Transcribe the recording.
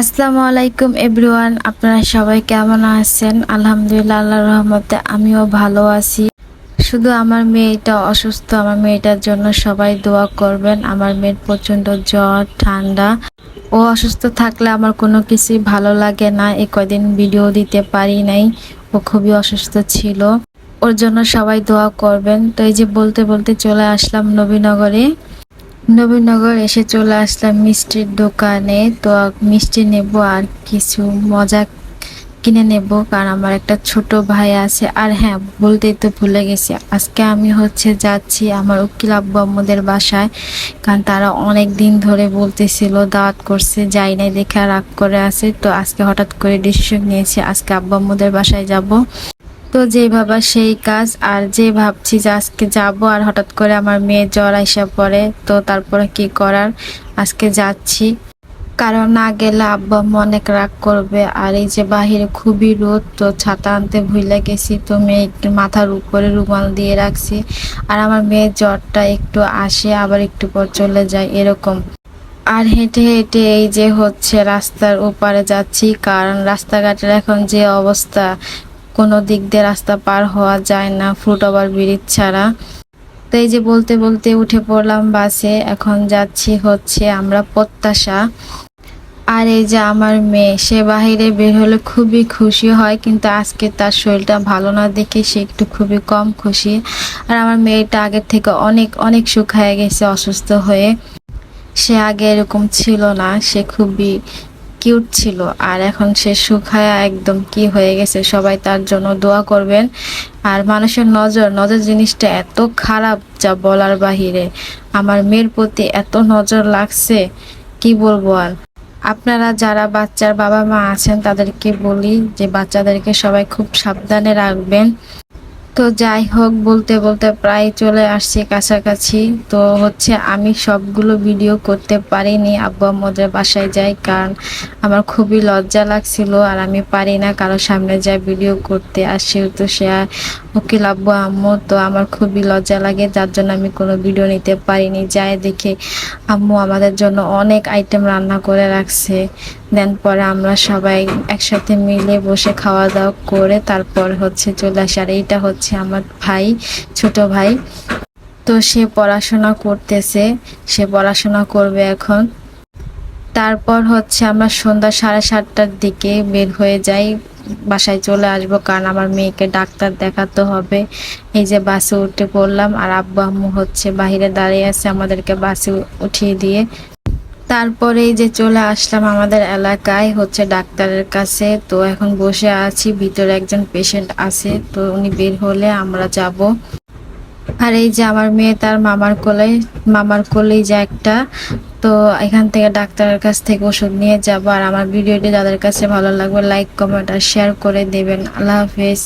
আসসালামু আলাইকুম এভরিওয়ান, আপনারা সবাই কেমন আছেন? আলহামদুলিল্লাহ, আল্লাহর রহমতে আমিও ভালো আছি। শুধু আমার মেয়েটা অসুস্থ, আমার মেয়েটার জন্য সবাই দোয়া করবেন। আমার মেয়ের প্রচণ্ড জ্বর, ঠান্ডা। ও অসুস্থ থাকলে আমার কোনো কিছুই ভালো লাগে না। এ কদিন ভিডিও দিতে পারি নাই। ও খুবই অসুস্থ ছিল। ওর জন্য সবাই দোয়া করবেন। তো এই যে বলতে বলতে চলে আসলাম নবীনগরে। নবীনগর এসে চলে আসলাম মিষ্টির দোকানে। তো মিষ্টি নেব আর কিছু মজা কিনে নেব, কারণ আমার একটা ছোট ভাই আছে। আর হ্যাঁ বলতেই তো ভুলে গেছি, আজকে আমি হচ্ছে যাচ্ছি আমার উকিল আব্বু আম্মুদের বাসায়। কারণ তারা অনেক দিন ধরে বলতেছিল, দাওয়াত করছে, যাই নাই দেখে রাগ করে আছে। তো আজকে হঠাৎ করে ডিসিশন নিয়েছি, আজকে আব্বু আম্মুদের বাসায় যাব। তো যে ভাবা সেই কাজ, আর যে ভাবছি যে আজকে যাব আর হঠাৎ করে আমার মেয়ে জ্বর আইসা পড়ে, তো তারপরে কি করার? আজকে যাচ্ছি। কারণ না গেলে আব্বা অনেক রাগ করবে, আর এই যে বাহিরে খুবই রোদ, তো ছাতা আনতে ভুলে গেছি, তো মেয়ে একটু মাথার উপরে রুমাল দিয়ে রাখছি। আর আমার মেয়ের জ্বরটা একটু আসে, আবার একটু পর চলে যায়, এরকম। আর হেঁটে হেঁটে এই যে হচ্ছে রাস্তার ওপারে যাচ্ছি, কারণ রাস্তাঘাটের এখন যে অবস্থা কোনো দিক দিয়ে রাস্তা পার হওয়া যায় না ফুট ওভার ব্রিজ ছাড়া। তো এই যে বলতে বলতে উঠে পড়লাম বাসে, এখন যাচ্ছি হচ্ছে আমরা প্রত্যাশা। আর এই যে আমার মেয়ে, সে বাহিরে বের হলে খুবই খুশি হয়, কিন্তু আজকে তার শরীরটা ভালো না দেখে সে একটু খুবই কম খুশি। আর আমার মেয়েটা আগের থেকে অনেক অনেক শুকায় গেছে, অসুস্থ হয়ে। সে আগে এরকম ছিল না, সে খুবই কিউট ছিল। আর এখন সে শুকায়া একদম কি হয়ে গেছে, সবাই তার জন্য দোয়া করবেন। আর মানুষের নজর নজর জিনিসটা এত খারাপ যা বলার বাহিরে। আমার মেয়ের প্রতি এত নজর লাগছে, কি বলব আর? আপনারা যারা বাচ্চার বাবা মা আছেন, তাদেরকে বলি যে বাচ্চাদেরকে সবাই খুব সাবধানে রাখবেন। তো যাই হোক, বলতে বলতে প্রায় চলে আসছি কাছাকাছি। তো হচ্ছে আমি সবগুলো ভিডিও করতে পারিনি, আব্বু আম্মুদের বাসায় যাই কারণ আমার খুবই লজ্জা লাগছিল আর আমি পারি না কারোর সামনে যাই ভিডিও করতে। আর সেহেতু সে উকিল আব্বু আম্মু, তো আমার খুবই লজ্জা লাগে, যার জন্য আমি কোনো ভিডিও নিতে পারিনি। যাই দেখে আম্মু আমাদের জন্য অনেক আইটেম রান্না করে রাখছে। দেন পরে আমরা সবাই একসাথে মিলে বসে খাওয়া দাওয়া করে তারপর হচ্ছে চলে আসি। আর এইটা হচ্ছে আমার ভাই, ছোট ভাই। তো সে পড়াশোনা করতেছে, সে পড়াশোনা করবে এখন। তারপর হচ্ছে আমরা সন্ধ্যা সাড়ে সাতটার দিকে বের হয়ে যাই, বাসায় চলে আসব কারণ আমার মেয়েকে ডাক্তার দেখাতে হবে। এই যে বাসে উঠে পড়লাম আর আব্বু আম্মু হচ্ছে বাহিরে দাঁড়িয়ে আছে আমাদেরকে বাসে উঠিয়ে দিয়ে তারপরে যে চলে আসলাম আমাদের এলাকায় হচ্ছে ডাক্তারের কাছে। তো এখন বসে আছি, ভিতরে একজন পেশেন্ট আছে, তো উনি বের হলে আমরা যাব। আর এই যে আমার মেয়ে তার মামার কোলে, মামার কোলেই যে একটা। তো এখান থেকে ডাক্তারের কাছ থেকে ওষুধ নিয়ে যাব। আর আমার ভিডিওটি যাদের কাছে ভালো লাগবে লাইক কমেন্ট আর শেয়ার করে দেবেন। আল্লাহ হাফেজ।